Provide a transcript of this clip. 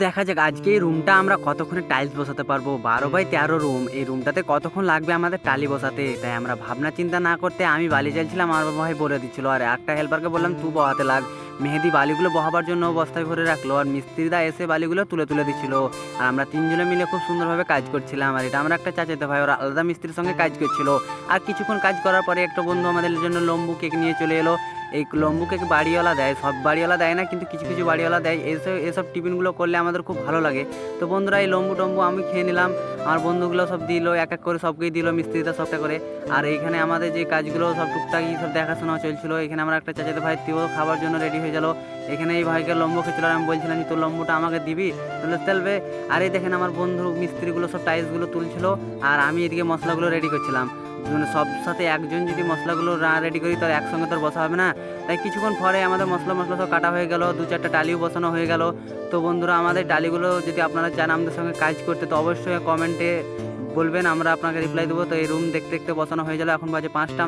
দেখা যাক, আজকে এই রুমটা আমরা কতক্ষণে টাইলস বসাতে পারব? বারো বাই তেরো রুম এই রুমটাতে কতক্ষণ লাগবে আমাদের টালি বসাতে? তাই আমরা ভাবনা চিন্তা না করতে আমি বালি চাইছিলাম আমার ভাই বলে দিচ্ছিল, আর, একটা হেল্পারকে বললাম, তুই বহাতে লাগ। মেহেদি বালিগুলো বহাবার জন্য বস্তায় ভরে রাখল আর মিস্ত্রিদা এসে বালিগুলো তুলে তুলে দিচ্ছিল। আর আমরা তিনজনে মিলে খুব সুন্দরভাবে কাজ করছিলাম। আর এটা আমরা একটা চাচাতে ভাই, ওরা আলাদা মিস্ত্রির সঙ্গে কাজ করছিল। আর কিছুক্ষণ কাজ করার পরে একটা বন্ধু আমাদের জন্য লম্বু কেক নিয়ে চলে এলো। এই লম্বু কেক বাড়িওয়ালা দেয়? সব বাড়িওয়ালা দেয় না কিন্তু কিছু কিছু বাড়িওয়ালা দেয়। এসব এসব টিফিনগুলো করলে আমাদের খুব ভালো লাগে। তো বন্ধুরা এই লম্বু টম্বু আমি খেয়ে নিলাম। আমার বন্ধুগুলো সব দিল এক এক করে সবকেই দিল মিস্ত্রিটা সবটা করে। আর এইখানে আমাদের যে কাজগুলো সব টুকটাকি সব দেখাশোনা চলছিল এখানে আমার একটা চাচাতে ভাই তিও খাবার জন্য রেডি হয়ে গেল। এখানে এই ভাইকে লম্বু খেয়েছিল আর আমি বলছিলাম যে তোর লম্বুটা আমাকে দিবি? তাহলে চলবে আর এই দেখেন আমার বন্ধু মিস্ত্রিগুলো সব টাইলসগুলো তুলছিল আর আমি এদিকে মশলাগুলো রেডি করছিলাম। মানে সব সাথে একজন যদি মশলাগুলো রেডি করি তার একসঙ্গে তো বসা হবে না। তাই কিছুক্ষণ পরে আমাদের মশলা মশলা সব কাটা হয়ে গেল, দু চারটা ডালিও বসানো হয়ে গেল। তো বন্ধুরা, আমাদের ডালিগুলো যদি আপনারা চান আমাদের সঙ্গে কাজ করতে, তো অবশ্যই কমেন্টে বলবেন, আমরা আপনাকে রিপ্লাই দেবো। তো এই রুম দেখতে দেখতে বসানো হয়ে গেল, এখন বাজে পাঁচটা।